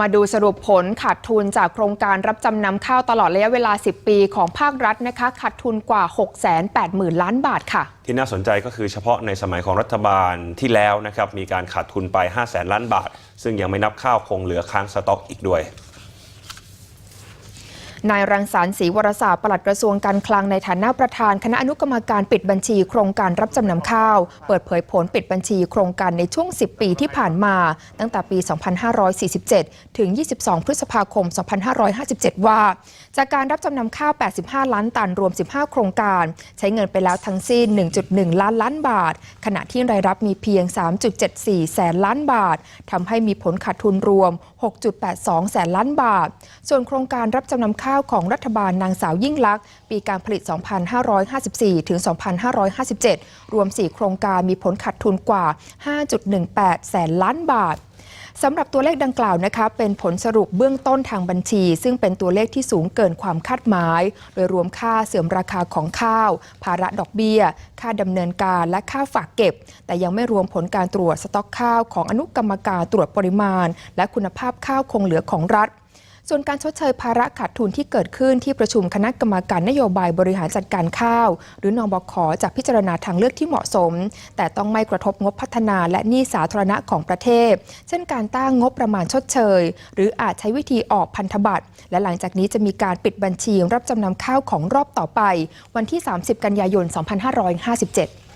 มาดูสรุปผลขาดทุนจากโครงการรับจำนำข้าวตลอดระยะเวลา 10 ปีของภาครัฐนะคะ ขาดทุนกว่า 680,000 ล้านบาทค่ะ ที่น่าสนใจก็คือเฉพาะในสมัยของรัฐบาลที่แล้วนะครับ มีการขาดทุนไป 5 0 0แสนล้านบาท ซึ่งยังไม่นับข้าวคงเหลือค้างสต็อกอีกด้วย นายรังสรรค์ศรีวรศาสตร์ปลัดกระทรวงการคลังในฐานะประธาน คณะอนุกรรมการปิดบัญชีโครงการรับจำนำข้าว เปิดเผยผลปิดบัญชีโครงการในช่วง 10 ปีที่ผ่านมา ตั้งแต่ปี 2547 ถึง 22 พฤษภาคม 2557 ว่า จากการรับจำนำข้าว 85 ล้านตันรวม 15 โครงการ ใช้เงินไปแล้วทั้งสิ้น 1.1 ล้านล้านบาท ขณะที่รายรับมีเพียง 3.74 แสนล้านบาททำให้มีผลขาดทุนรวม 6.82 แสนล้านบาท ส่วนโครงการรับจำนำข้าวข้าวของรัฐบาลนางสาวยิ่งลักษณ์ปีการผลิต 2554 ถึง 2557 รวม 4 โครงการมีผลขาดทุนกว่า 5.18 แสนล้านบาทสำหรับตัวเลขดังกล่าวนะคะ เป็นผลสรุปเบื้องต้นทางบัญชี ซึ่งเป็นตัวเลขที่สูงเกินความคาดหมาย โดยรวมค่าเสื่อมราคาของข้าว ภาระดอกเบี้ย ค่าดำเนินการและค่าฝากเก็บ แต่ยังไม่รวมผลการตรวจสต็อกข้าวของอนุกรรมการตรวจปริมาณ และคุณภาพข้าวคงเหลือของรัฐ ส่วนการชดเชยภาระขาดทุนที่เกิดขึ้นที่ประชุมคณะกรรมการนโยบายบริหารจัดการข้าว หรือนอบขจากพิจารณาทางเลือกที่เหมาะสม แต่ต้องไม่กระทบงบพัฒนาและหนี้สาธารณะของประเทศ เช่นการตั้งงบประมาณชดเชย หรืออาจใช้วิธีออกพันธบัตร และหลังจากนี้จะมีการปิดบัญชีรับจำนำข้าวของรอบต่อไป วันที่ 30 กันยายน 2557